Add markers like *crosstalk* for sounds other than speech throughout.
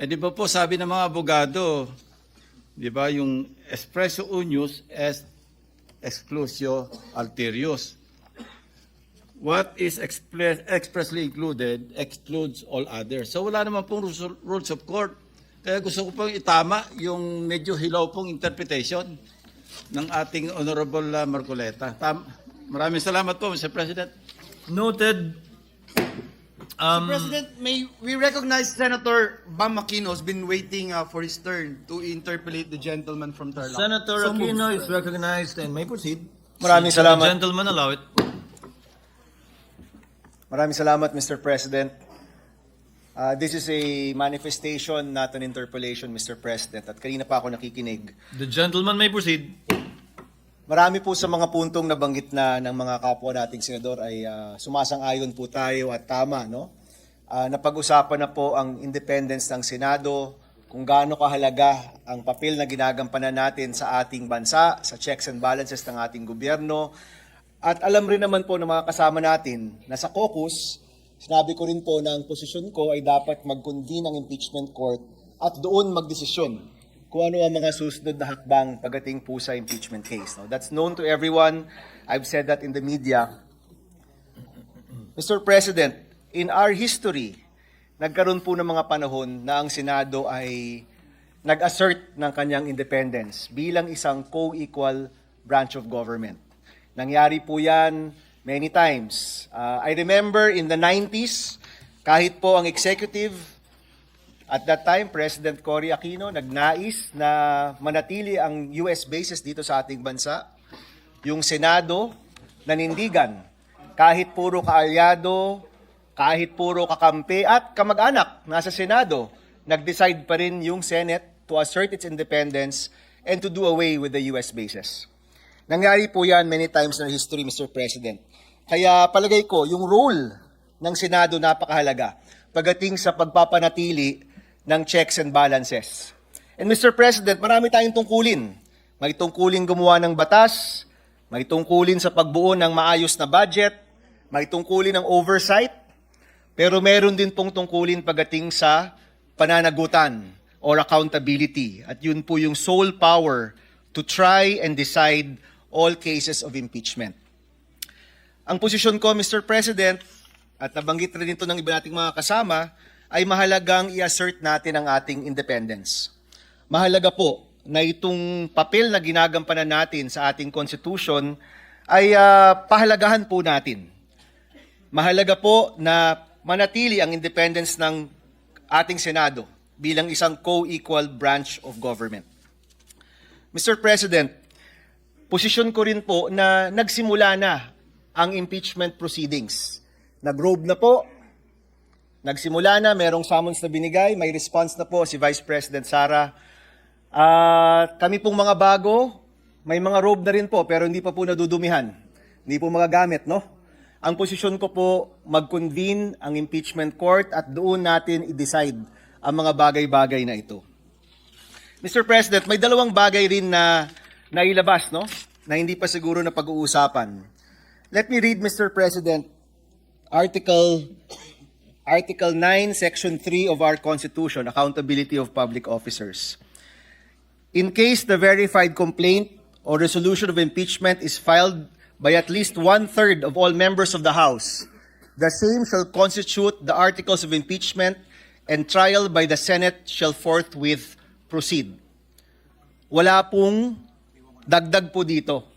Eh di ba po sabi ng mga abogado, di ba yung espresso unius es exclusio alterius. What is express, expressly included excludes all others. So wala naman pong rules, of court. Kaya gusto ko pong itama yung medyo hilaw pong interpretation ng ating Honorable uh, Marcoleta. Tam- Maraming salamat po, Mr. President. Noted. Um, President, may we recognize Senator Bam Aquino has been waiting uh, for his turn to interpolate the gentleman from Tarlac. Senator So. Aquino is recognized and may proceed. Maraming The salamat. Gentleman, allow it. Maraming salamat, Mr. President. Uh, this is a manifestation, not an interpolation, Mr. President. At kanina pa ako nakikinig. The gentleman may proceed. Marami po sa mga puntong nabanggit na ng mga kapwa nating senador ay ah, sumasang-ayon po tayo at tama, no? Ah, napag-usapan na po ang independence ng Senado, kung gaano kahalaga ang papel na ginagampanan natin sa ating bansa, sa checks and balances ng ating gobyerno. At alam rin naman po ng mga kasama natin na sa caucus, sinabi ko rin po na ang posisyon ko ay dapat mag-convene ang impeachment court at doon magdesisyon kung ano ang mga susunod na hakbang pagdating po sa impeachment case. No? That's known to everyone. I've said that in the media. Mr. President, in our history, nagkaroon po ng mga panahon na ang Senado ay nag-assert ng kanyang independence bilang isang co-equal branch of government. Nangyari po yan many times. Uh, I remember in the 90s, kahit po ang executive at that time, President Cory Aquino nagnais na manatili ang US bases dito sa ating bansa. Yung Senado, nanindigan. Kahit puro kaalyado, kahit puro kakampi at kamag-anak nasa Senado, nag-decide pa rin yung Senate to assert its independence and to do away with the US bases. Nangyari po yan many times in our history, Mr. President. Kaya palagay ko, yung role ng Senado napakahalaga pagdating sa pagpapanatili ng checks and balances. And Mr. President, marami tayong tungkulin. May tungkulin gumawa ng batas, may tungkulin sa pagbuo ng maayos na budget, may tungkulin ng oversight, pero meron din pong tungkulin pagdating sa pananagutan or accountability. At yun po yung sole power to try and decide all cases of impeachment. Ang posisyon ko, Mr. President, at nabanggit rin ito ng iba nating mga kasama, ay mahalagang i-assert natin ang ating independence. Mahalaga po na itong papel na ginagampanan natin sa ating constitution ay ah, pahalagahan po natin. Mahalaga po na manatili ang independence ng ating Senado bilang isang co-equal branch of government. Mr. President, posisyon ko rin po na nagsimula na ang impeachment proceedings. Nag-robe na po, nagsimula na, merong summons na binigay, may response na po si Vice President Sara. At kami pong mga bago, may mga robe na rin po, pero hindi pa po nadudumihan. Hindi po magagamit, no? Ang posisyon ko po, mag-convene ang impeachment court at doon natin i-decide ang mga bagay-bagay na ito. Mr. President, may dalawang bagay rin na nailabas, no? Na hindi pa siguro na pag-uusapan. Let me read, Mr. President, Article Article 9, Section 3 of our Constitution, Accountability of Public Officers. In case the verified complaint or resolution of impeachment is filed by at least one-third of all members of the House, the same shall constitute the articles of impeachment and trial by the Senate shall forthwith proceed. Wala pong dagdag po dito.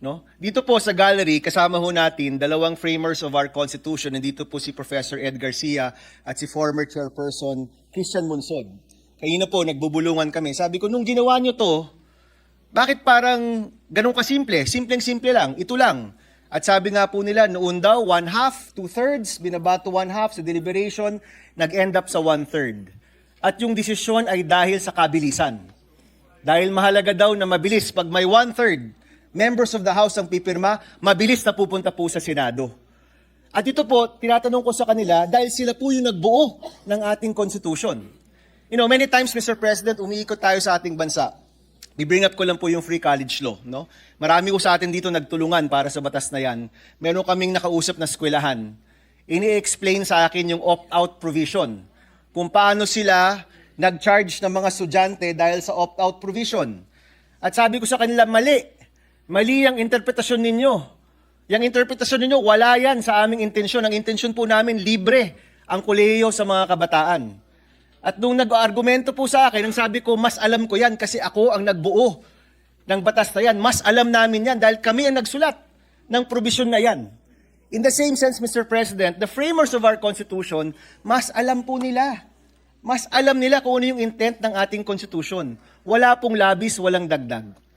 No? Dito po sa gallery, kasama ho natin dalawang framers of our Constitution. Nandito po si Professor Ed Garcia at si former chairperson Christian Munsod. Kanina po, nagbubulungan kami. Sabi ko, nung ginawa nyo to, bakit parang ganun kasimple? Simpleng-simple lang. Ito lang. At sabi nga po nila, noon daw, one half, two-thirds, binabato one half sa deliberation, nag-end up sa one-third. At yung desisyon ay dahil sa kabilisan. Dahil mahalaga daw na mabilis. Pag may one-third, members of the House ang pipirma, mabilis na pupunta po sa Senado. At ito po, tinatanong ko sa kanila dahil sila po yung nagbuo ng ating Constitution. You know, many times, Mr. President, umiikot tayo sa ating bansa. I-bring up ko lang po yung free college law. No? Marami ko sa atin dito nagtulungan para sa batas na yan. Meron kaming nakausap na eskwelahan. Ini-explain sa akin yung opt-out provision. Kung paano sila nag-charge ng mga estudyante dahil sa opt-out provision. At sabi ko sa kanila, mali. Mali ang interpretasyon ninyo. Yung interpretasyon ninyo, wala yan sa aming intensyon. Ang intensyon po namin, libre ang kolehiyo sa mga kabataan. At nung nag-argumento po sa akin, ang sabi ko, mas alam ko yan kasi ako ang nagbuo ng batas na yan. Mas alam namin yan dahil kami ang nagsulat ng provision na yan. In the same sense, Mr. President, the framers of our Constitution, mas alam po nila. Mas alam nila kung ano yung intent ng ating Constitution. Wala pong labis, walang dagdag.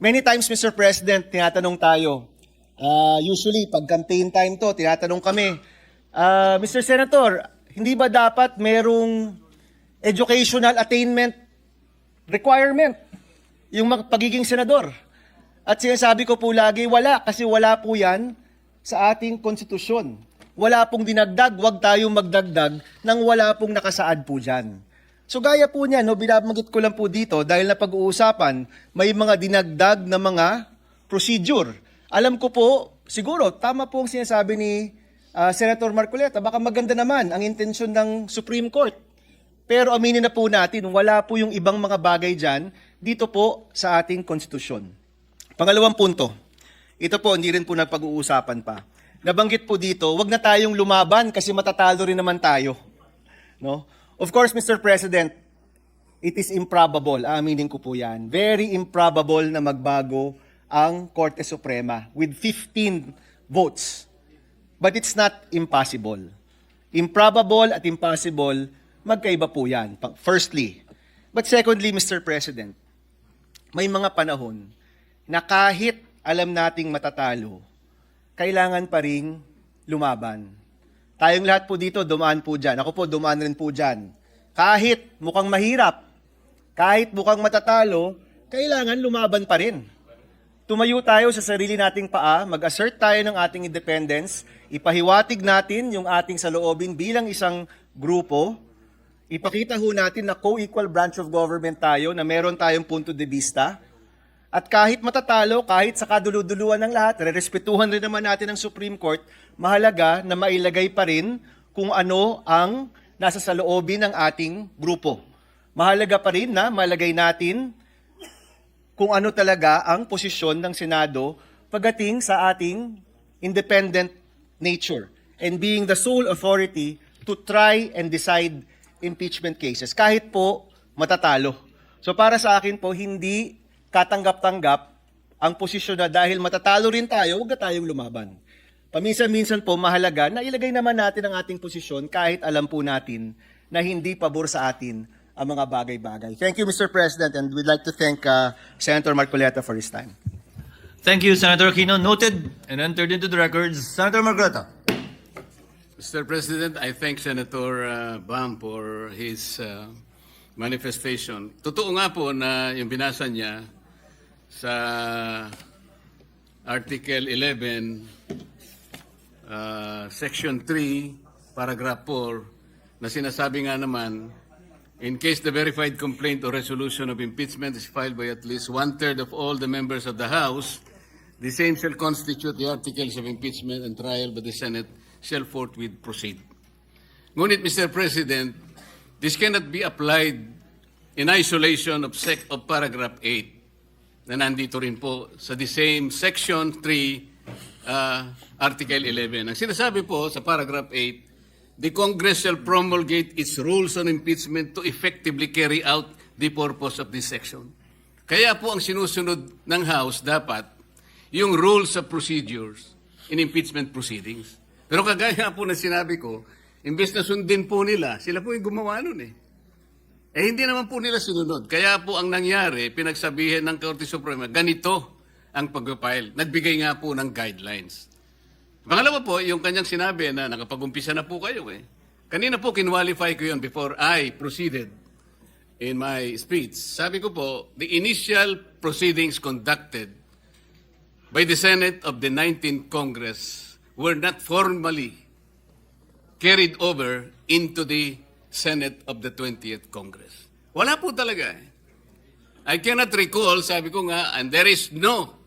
Many times, Mr. President, tinatanong tayo, ah, usually, pag campaign time to, tinatanong kami, ah, Mr. Senator, hindi ba dapat merong educational attainment requirement yung pagiging senador? At sinasabi ko po lagi, wala, kasi wala po yan sa ating konstitusyon. Wala pong dinagdag, wag tayong magdagdag nang wala pong nakasaad po dyan. So gaya po niya, no, binabanggit ko lang po dito dahil na pag-uusapan, may mga dinagdag na mga procedure. Alam ko po, siguro, tama po ang sinasabi ni ah, Senator Marcoleta, baka maganda naman ang intensyon ng Supreme Court. Pero aminin na po natin, wala po yung ibang mga bagay dyan dito po sa ating konstitusyon. Pangalawang punto, ito po hindi rin po nagpag-uusapan pa. Nabanggit po dito, wag na tayong lumaban kasi matatalo rin naman tayo. No? Of course, Mr. President, it is improbable, aaminin ko po yan, very improbable na magbago ang Korte Suprema with 15 votes. But it's not impossible. Improbable at impossible, magkaiba po yan. Firstly. But secondly, Mr. President, may mga panahon na kahit alam nating matatalo, kailangan pa ring lumaban. Tayong lahat po dito, dumaan po dyan. Ako po, dumaan rin po dyan. Kahit mukhang mahirap, kahit mukhang matatalo, kailangan lumaban pa rin. Tumayo tayo sa sarili nating paa, mag-assert tayo ng ating independence, ipahiwatig natin yung ating saloobin bilang isang grupo, ipakita ho natin na co-equal branch of government tayo, na meron tayong punto de vista, at kahit matatalo, kahit sa kaduluduluan ng lahat, rerespetuhan rin naman natin ang Supreme Court, mahalaga na mailagay pa rin kung ano ang nasa sa loobin ng ating grupo. Mahalaga pa rin na malagay natin kung ano talaga ang posisyon ng Senado pagdating sa ating independent nature and being the sole authority to try and decide impeachment cases kahit po matatalo. So para sa akin po hindi katanggap-tanggap ang posisyon na dahil matatalo rin tayo, huwag na tayong lumaban. Paminsan-minsan po mahalaga na ilagay naman natin ang ating posisyon kahit alam po natin na hindi pabor sa atin ang mga bagay-bagay. Thank you, Mr. President, and we'd like to thank uh, Senator Marcoleta for his time. Thank you, Senator Aquino. Noted and entered into the records. Senator Margareta. Mr. President, I thank Senator uh, Bam for his uh, manifestation. Totoo nga po na yung binasa niya sa Article 11, uh, Section 3, Paragraph 4, na sinasabi nga naman, in case the verified complaint or resolution of impeachment is filed by at least one-third of all the members of the House, the same shall constitute the articles of impeachment and trial by the Senate shall forthwith proceed. Ngunit, Mr. President, this cannot be applied in isolation of, sec- of paragraph 8 na nandito rin po sa the same section 3, uh, article 11. Ang sinasabi po sa paragraph 8, the Congress shall promulgate its rules on impeachment to effectively carry out the purpose of this section. Kaya po ang sinusunod ng House dapat yung rules of procedures in impeachment proceedings. Pero kagaya po na sinabi ko, imbes na sundin po nila, sila po yung gumawa nun eh. Eh hindi naman po nila sinunod. Kaya po ang nangyari, pinagsabihin ng Korte Suprema, ganito ang pag-file. Nagbigay nga po ng guidelines. Pangalawa po, yung kanyang sinabi na nakapag-umpisa na po kayo eh. Kanina po, kinwalify ko yun before I proceeded in my speech. Sabi ko po, the initial proceedings conducted by the Senate of the 19th Congress were not formally carried over into the Senate of the 20th Congress. Wala po talaga eh. I cannot recall, sabi ko nga, and there is no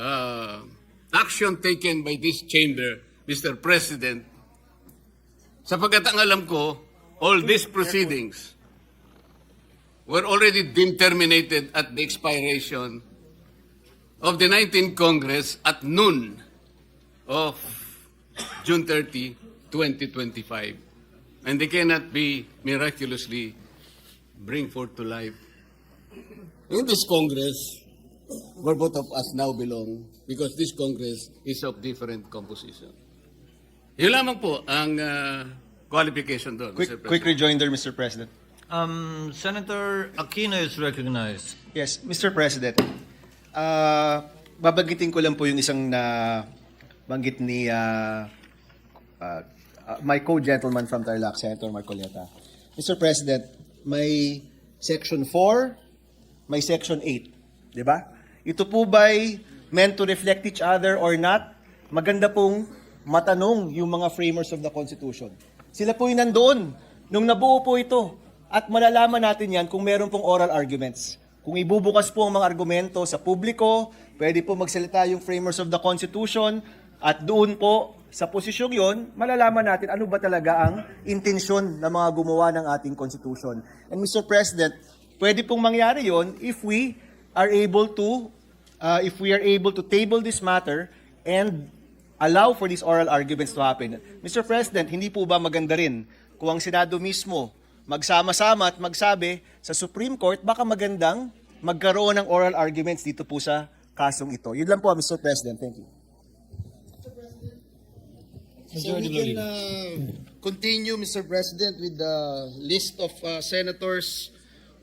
uh, action taken by this chamber, Mr. President, sapagkat ang alam ko, all these proceedings were already deemed terminated at the expiration of the 19th Congress at noon of June 30, 2025. And they cannot be miraculously bring forth to life. In this Congress, where both of us now belong, because this Congress is of different composition. Yun lamang po ang ah, qualification doon, Quick, Mr. quick President. rejoinder, Mr. President. Um, Senator Aquino is recognized. Yes, Mr. President. Ah, babanggitin ko lang po yung isang na banggit ni ah, ah, ah, my co-gentleman from Tarlac, Senator Marcoleta. Mr. President, may Section 4, may Section 8. Di ba? Ito po ba'y meant to reflect each other or not? Maganda pong matanong yung mga framers of the Constitution. Sila po yung nandoon nung nabuo po ito. At malalaman natin yan kung meron pong oral arguments. Kung ibubukas po ang mga argumento sa publiko, pwede po magsalita yung framers of the Constitution, at doon po, sa posisyong yon, malalaman natin ano ba talaga ang intensyon ng mga gumawa ng ating Constitution. And Mr. President, pwede pong mangyari yon if we are able to, uh, if we are able to table this matter and allow for these oral arguments to happen. Mr. President, hindi po ba maganda rin kung ang Senado mismo magsama-sama at magsabi sa Supreme Court, baka magandang magkaroon ng oral arguments dito po sa kasong ito. Yun lang po, Mr. President. Thank you. So we can uh, continue, Mr. President, with the list of uh, senators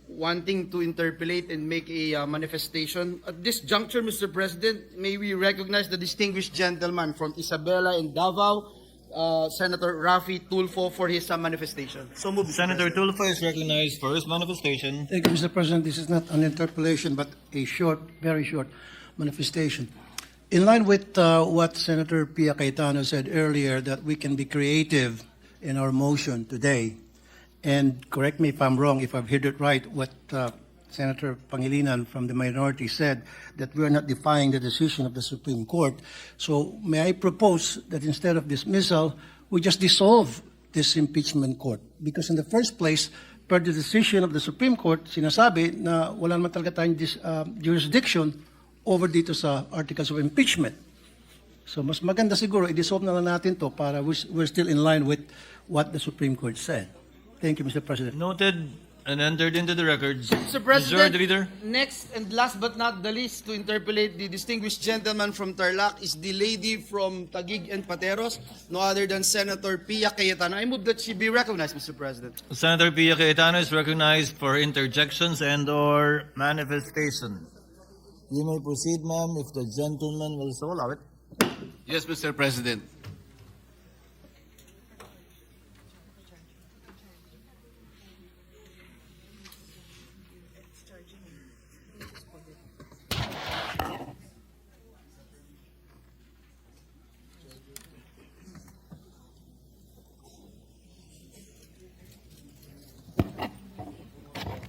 wanting to interpolate and make a uh, manifestation. At this juncture, Mr. President, may we recognize the distinguished gentleman from Isabela and Davao, uh, Senator Rafi Tulfo, for his uh, manifestation. So move. Senator President. Tulfo is recognized for his manifestation. Thank you, Mr. President. This is not an interpellation, but a short, very short manifestation. In line with uh, what Senator Pia Cayetano said earlier, that we can be creative in our motion today, and correct me if I'm wrong, if I've heard it right, what uh, Senator Pangilinan from the minority said, that we are not defying the decision of the Supreme Court. So may I propose that instead of dismissal, we just dissolve this impeachment court? Because in the first place, per the decision of the Supreme Court, sinasabi na wala naman talaga tayong dis, uh, jurisdiction over dito sa articles of impeachment. So mas maganda siguro, i-dissolve na lang natin to para we're, we're still in line with what the Supreme Court said. Thank you, Mr. President. Noted and entered into the records. Mr. President, Leader. next and last but not the least to interpolate the distinguished gentleman from Tarlac is the lady from Taguig and Pateros, no other than Senator Pia Cayetano. I move that she be recognized, Mr. President. Senator Pia Cayetano is recognized for interjections and or manifestation. You may proceed, ma'am, if the gentleman will so allow it. Yes, Mr. President.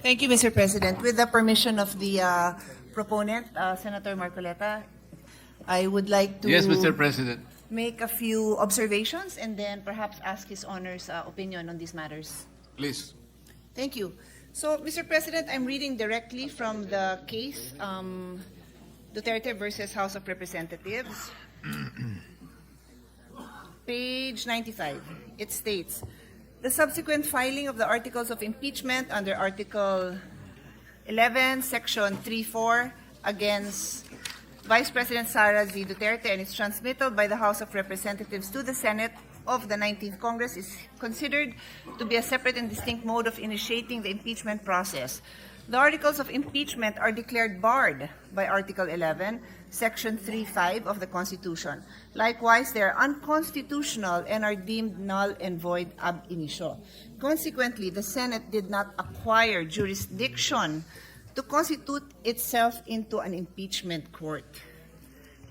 Thank you, Mr. President. With the permission of the uh, proponent, uh, Senator Marcoleta, I would like to Yes, Mr. President. make a few observations and then perhaps ask His Honor's uh, opinion on these matters. Please. Thank you. So, Mr. President, I'm reading directly from the case um, Duterte versus House of Representatives. *clears throat* Page 95. It states, "The subsequent filing of the articles of impeachment under Article 11, Section 3-4 against Vice President Sara Z. Duterte and its transmittal by the House of Representatives to the Senate of the 19th Congress is considered to be a separate and distinct mode of initiating the impeachment process. The articles of impeachment are declared barred by Article 11, Section 3.5 of the Constitution. Likewise, they are unconstitutional and are deemed null and void ab initio. Consequently, the Senate did not acquire jurisdiction to constitute itself into an impeachment court.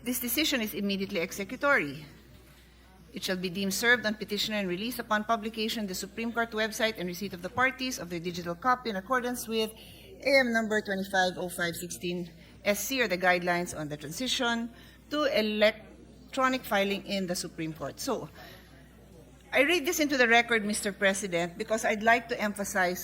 This decision is immediately executory. It shall be deemed served on petitioner and released upon publication the Supreme Court website and receipt of the parties of their digital copy in accordance with AM number 250516 SC or the guidelines on the transition to electronic filing in the Supreme Court. So, I read this into the record, Mr. President, because I'd like to emphasize